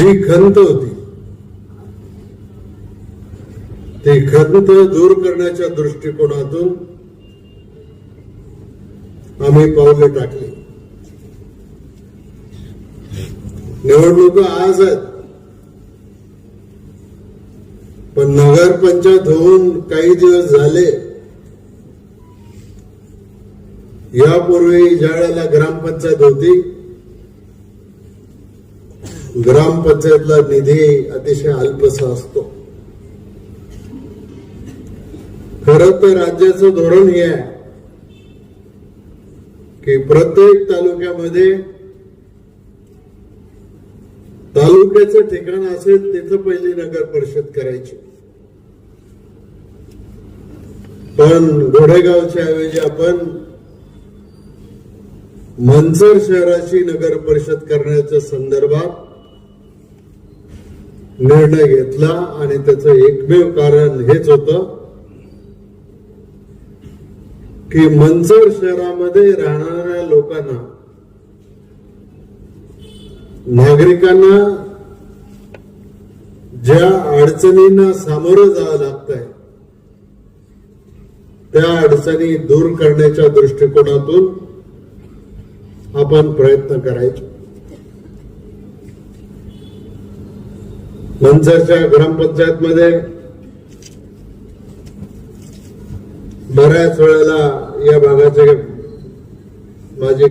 जी खंत होती ती खंत दूर करण्याच्या दृष्टिकोनातून आम्ही पावले टाकली. निवडणुका आज आहेत. पण नगरपंचायत होऊन काही दिवस झाले यापूर्वी ज्या वेळेला ग्रामपंचायत होती ग्रामपंचायतला निधी अतिशय अल्पसा असतो. खर तर राज्याचं धोरण हे आहे की प्रत्येक तालुक्यामध्ये तालुक्याचं ठिकाण असेल तिथं पहिली नगर परिषद करायची. पण घोडेगावच्या ऐवजी आपण मंचर शहराची नगर परिषद करण्याच्या संदर्भात निर्णय घेतला आणि त्याचं एकमेव कारण हेच होतं की मंचर शहरामध्ये राहणाऱ्या लोकांना नागरिकांना ज्या अडचणींना सामोरं जावं लागतंय त्या अडचणी दूर करण्याच्या दृष्टिकोनातून आपण प्रयत्न करायचो. मंचरच्या ग्रामपंचायत मध्ये बऱ्याच वेळेला या भागाचे माझे